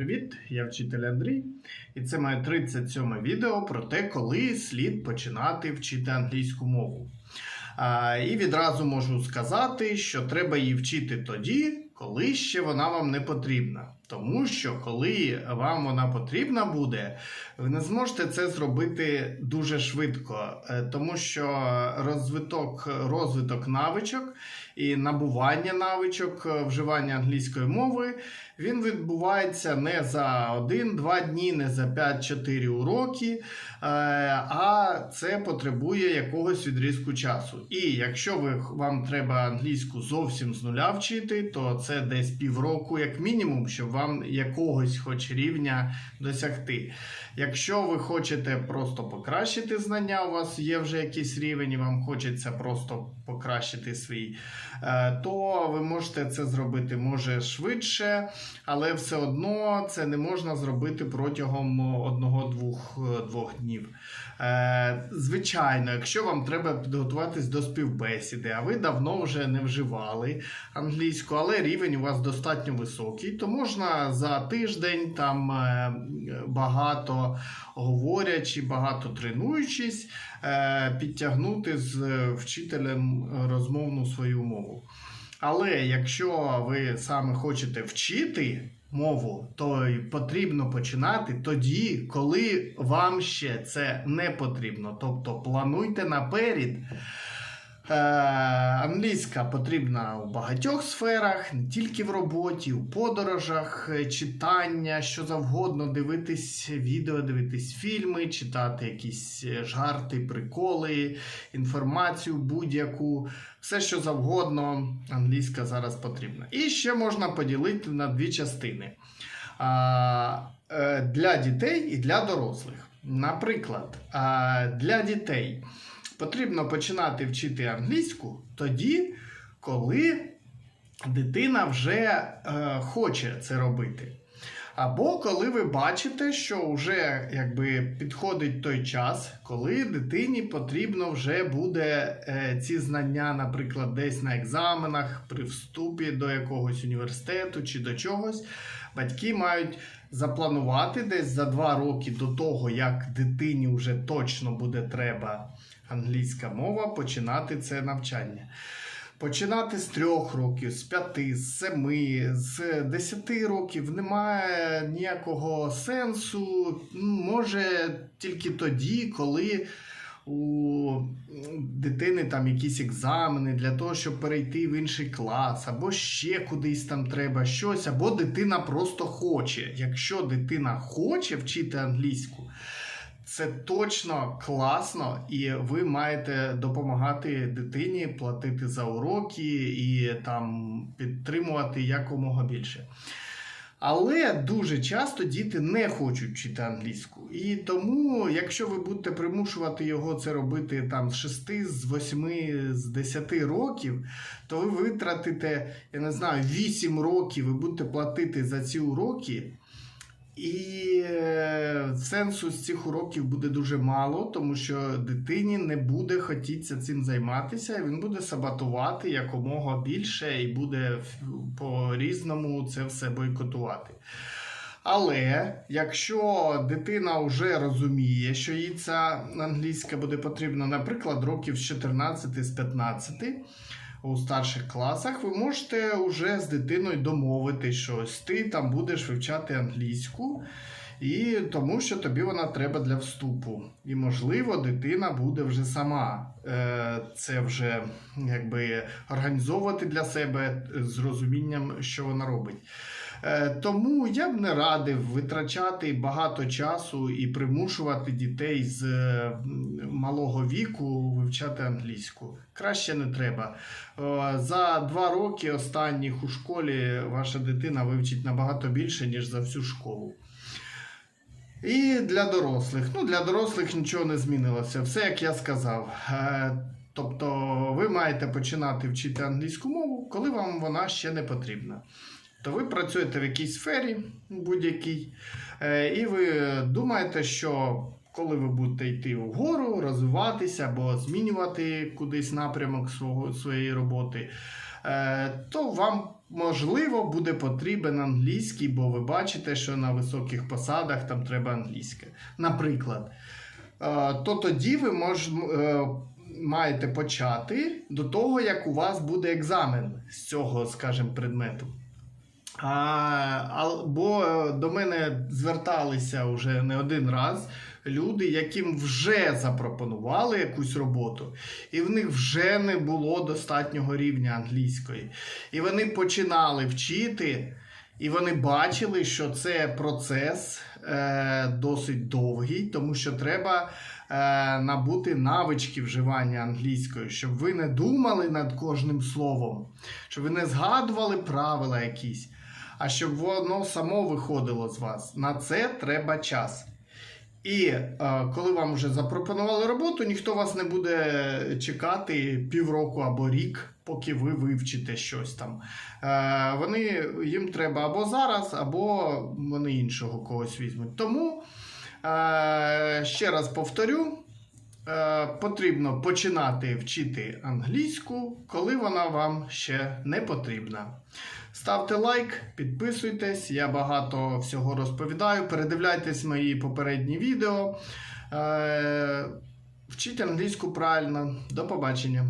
Привіт, я вчитель Андрій, і це моє 37 відео про те, коли слід починати вчити англійську мову. А, і відразу можу сказати, що треба її вчити тоді, коли ще вона вам не потрібна. Тому що коли вам вона потрібна буде, ви не зможете це зробити дуже швидко, е, тому що розвиток, розвиток навичок і набування навичок е, вживання англійської мови він відбувається не за 1-2 дні, не за 5-4 уроки, е, а це потребує якогось відрізку часу. І якщо ви, вам треба англійську зовсім з нуля вчити, то це десь півроку, як мінімум, щоб вам якогось хоч рівня досягти. Якщо ви хочете просто покращити знання, у вас є вже якийсь рівень, і вам хочеться просто покращити свій, е, то ви можете це зробити може швидше, але все одно це не можна зробити протягом одного-двох е, днів. Е, Звичайно, якщо вам треба підготуватись до співбесіди, а ви давно вже не вживали англійську, але рівень у вас достатньо високий, то можна за тиждень там е, багато говорячи, багато тренуючись, е, підтягнути з вчителем розмовну свою мову. Але якщо ви саме хочете вчити мову, то потрібно починати тоді, коли вам ще це не потрібно. Тобто плануйте наперед. Е, англійська потрібна у багатьох сферах, не тільки в роботі, у подорожах, е, читання, що завгодно, дивитись відео, дивитись фільми, читати якісь е, жарти, приколи, інформацію будь-яку, все, що завгодно, англійська зараз потрібна. І ще можна поділити на дві частини. Для дітей і для дорослих. Наприклад, для дітей потрібно починати вчити англійську тоді, коли дитина вже е, хоче це робити. Або коли ви бачите, що вже якби підходить той час, коли дитині потрібно вже буде е, ці знання, наприклад, десь на екзаменах, при вступі до якогось університету чи до чогось, батьки мають запланувати десь за два роки до того, як дитині вже точно буде треба англійська мова, починати це навчання. Починати з трьох років, з п'яти, з семи, з десяти років немає ніякого сенсу. Може тільки тоді, коли у дитини там якісь екзамени для того, щоб перейти в інший клас, або ще кудись там треба щось, або дитина просто хоче. Якщо дитина хоче вчити англійську, це точно класно, і ви маєте допомагати дитині платити за уроки і там підтримувати якомога більше. Але дуже часто діти не хочуть вчити англійську. І тому, якщо ви будете примушувати його це робити там з 6, з 8, з 10 років, то ви витратите, я не знаю, 8 років ви будете платити за ці уроки. І е, сенсу з цих уроків буде дуже мало, тому що дитині не буде хотітися цим займатися, він буде саботувати якомога більше і буде по-різному це все бойкотувати. Але якщо дитина вже розуміє, що їй ця англійська буде потрібна, наприклад, років з 14 з 15 у старших класах, ви можете вже з дитиною домовитись щось. Ти там будеш вивчати англійську, і тому що тобі вона треба для вступу. І, можливо, дитина буде вже сама е, це вже якби організовувати для себе з розумінням, що вона робить. Е, Тому я б не радив витрачати багато часу і примушувати дітей з е, малого віку вивчати англійську. Краще не треба. Е, За два роки останніх у школі ваша дитина вивчить набагато більше, ніж за всю школу. І для дорослих. Ну, для дорослих нічого не змінилося. Все, як я сказав. Е, Тобто ви маєте починати вчити англійську мову, коли вам вона ще не потрібна. То ви працюєте в якійсь сфері будь-якій, е, і ви думаєте, що коли ви будете йти вгору, розвиватися або змінювати кудись напрямок свого, своєї роботи, е, то вам можливо, буде потрібен англійський, бо ви бачите, що на високих посадах там треба англійське. Наприклад, е, то тоді ви мож, е, маєте почати до того, як у вас буде екзамен з цього, скажімо, предмету. А, бо е, до мене зверталися вже не один раз люди, яким вже запропонували якусь роботу, і в них вже не було достатнього рівня англійської. І вони починали вчити, і вони бачили, що це процес е, досить довгий, тому що треба е, набути навички вживання англійської, щоб ви не думали над кожним словом, щоб ви не згадували правила якісь, а щоб воно само виходило з вас. На це треба час. І е, коли вам вже запропонували роботу, ніхто вас не буде чекати півроку або рік, поки ви вивчите щось там. Е, вони, їм треба або зараз, або вони іншого когось візьмуть. Тому е, ще раз повторю. Е, Потрібно починати вчити англійську, коли вона вам ще не потрібна. Ставте лайк, підписуйтесь, я багато всього розповідаю. Передивляйтесь мої попередні відео. Е, Вчіть англійську правильно. До побачення.